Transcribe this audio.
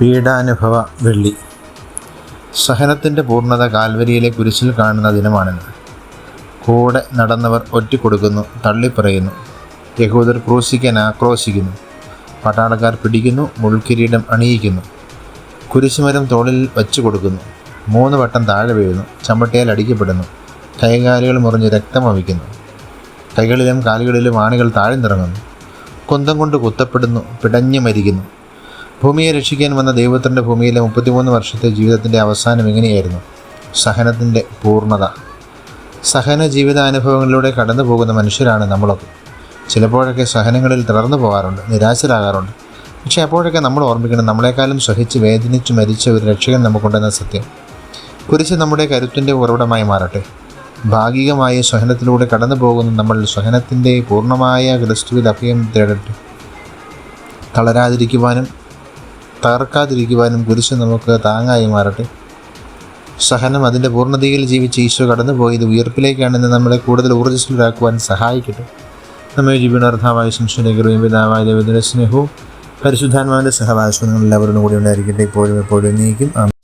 പീഡാനുഭവ വെള്ളി. സഹനത്തിന്റെ പൂർണത കാൽവരിയിലെ കുരിശിൽ കാണുന്ന ദിനമാണിന്ന്. കൂടെ നടന്നവർ ഒറ്റിക്കൊടുക്കുന്നു തള്ളിപ്പറയുന്നു. യഹൂദർ ക്രൂശിക്കാൻ ആക്രോശിക്കുന്നു. പട്ടാളക്കാർ പിടിക്കുന്നു മുൾക്കിരീടം അണിയിക്കുന്നു. കുരിശുമരം തോളിൽ വച്ചു കൊടുക്കുന്നു മൂന്ന് വട്ടം താഴെ വീഴുന്നു ചമ്മട്ടിയാൽ അടിക്കപ്പെടുന്നു. കൈകാലുകൾ മുറിഞ്ഞ് രക്തം അവിക്കുന്നു കൈകളിലും കാലുകളിലും ആണികൾ താഴ്ന്നിറങ്ങുന്നു. കുന്തം കൊണ്ട് കുത്തപ്പെടുന്നു പിടഞ്ഞു മരിക്കുന്നു. ഭൂമിയെ രക്ഷിക്കാൻ വന്ന ദൈവത്തിന്റെ ഭൂമിയിലെ മുപ്പത്തിമൂന്ന് വർഷത്തെ ജീവിതത്തിന്റെ അവസാനം എങ്ങനെയായിരുന്നു? സഹനത്തിന്റെ പൂർണത. സഹന ജീവിതാനുഭവങ്ങളിലൂടെ കടന്നു പോകുന്ന മനുഷ്യരാണ് നമ്മളൊക്കെ. ചിലപ്പോഴൊക്കെ സഹനങ്ങളിൽ തളർന്നു പോകാറുണ്ട് നിരാശരാകാറുണ്ട്. പക്ഷേ അപ്പോഴൊക്കെ നമ്മൾ ഓർമ്മിക്കണം നമ്മളെക്കാളും സഹിച്ച് വേദനിച്ച് മരിച്ച ഒരു രക്ഷകൻ നമുക്കുണ്ടെന്ന സത്യം. കുരിശ് നമ്മുടെ കരുത്തിന്റെ ഉറവിടമായി മാറട്ടെ. ഭാഗികമായ സഹനത്തിലൂടെ കടന്നു പോകുന്ന നമ്മൾ സഹനത്തിന്റെ പൂർണമായ ക്രിസ്തുവിൽ അഭയം തേടട്ടെ. തളരാതിരിക്കുവാനും തകർക്കാതിരിക്കുവാനും കുരിശ് നമുക്ക് താങ്ങായി മാറട്ടെ. സഹനം അതിന്റെ പൂർണതയിൽ ജീവിച്ച് ഈശോ കടന്നുപോയത് ഉയർപ്പിലേക്കാണെന്ന് നമ്മളെ കൂടുതൽ ഊർജസ്വലരാക്കുവാൻ സഹായിക്കട്ടെ. നമ്മെ ജീവനാർത്ഥമായ സംശയകരവും പിതാവായ ദൈവത്തിന്റെ സ്നേഹവും പരിശുദ്ധാത്മാവിന്റെ സഹവാസവും എല്ലാവരോടും കൂടി ഉണ്ടായിരിക്കട്ടെ. ഇപ്പോഴും എപ്പോഴും നീക്കും.